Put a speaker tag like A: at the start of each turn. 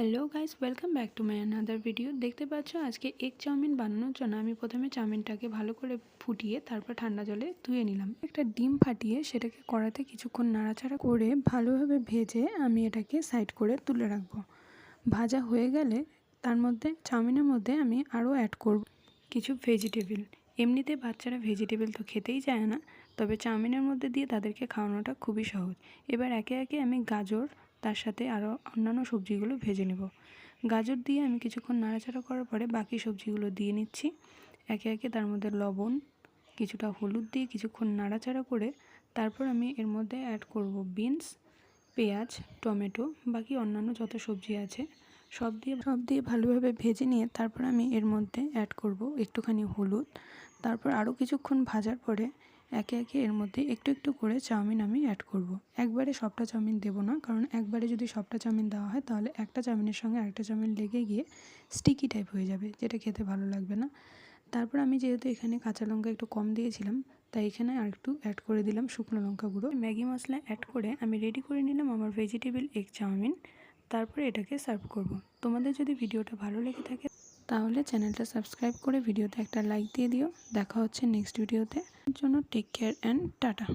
A: Hello guys welcome back to my another video দেখতে পাচ্ছ, আজকে এগ চাউমিন বানানোর জন্য আমি প্রথমে চাউমিনটাকে ভালো করে ফুটিয়ে, তারপর ঠান্ডা জলে ধুয়ে নিলাম। একটা ডিম ফাটিয়ে সেটাকে কড়াতে কিছুক্ষণ নাড়াচাড়া করে ভালোভাবে ভেজে আমি এটাকে সাইড করে তুলে রাখব। ভাজা হয়ে গেলে তার মধ্যে, চাউমিনের মধ্যে আমি আরও অ্যাড করব কিছু ভেজিটেবিল এমনিতে বাচ্চারা ভেজিটেবল তো খেতেই চায় না, তবে চাউমিনের মধ্যে দিয়ে তাদেরকে খাওয়ানোটা খুবই সহজ। এবার একে একে আমি গাজর তার সাথে আরও অন্যান্য সবজিগুলো ভেজে নেব। গাজর দিয়ে আমি কিছুক্ষণ নাড়াচাড়া করার পরে বাকি সবজিগুলো দিয়ে নিচ্ছি। একে একে তার মধ্যে লবণ, কিছুটা হলুদ দিয়ে কিছুক্ষণ নাড়াচাড়া করে তারপর আমি এর মধ্যে অ্যাড করব বিনস পেঁয়াজ, টমেটো, বাকি অন্যান্য যত সবজি আছে, সব দিয়ে সব দিয়ে ভালোভাবে ভেজে নিয়ে তারপর আমি এর মধ্যে অ্যাড করব একটুখানি হলুদ। তারপর আরও কিছুক্ষণ ভাজার পরে একে একে এর মধ্যে একটু একটু করে চাউমিন আমি অ্যাড করব। একবারে সবটা চাউমিন দেবো না, কারণ একবারে যদি সবটা চাউমিন দেওয়া হয়, তাহলে একটা চাউমিনের সঙ্গে আরেকটা চাউমিন লেগে গিয়ে স্টিকি টাইপ হয়ে যাবে, যেটা খেতে ভালো লাগবে না। তারপর আমি যেহেতু এখানে কাঁচা লঙ্কা একটু কম দিয়েছিলাম, তাই এখানে আর একটু অ্যাড করে দিলাম শুকনো লঙ্কা গুঁড়ো। ম্যাগি মশলা অ্যাড করে আমি রেডি করে নিলাম আমার ভেজিটেবল এগ চাউমিন। তারপরে এটাকে সার্ভ করব। তোমাদের যদি ভিডিওটা ভালো লেগে থাকে, তাহলে চ্যানেলটা সাবস্ক্রাইব করে ভিডিওতে একটা লাইক দিয়ে দিও। দেখা হচ্ছে নেক্সট ভিডিওতে জন্য টেক কেয়ার অ্যান্ড টাটা।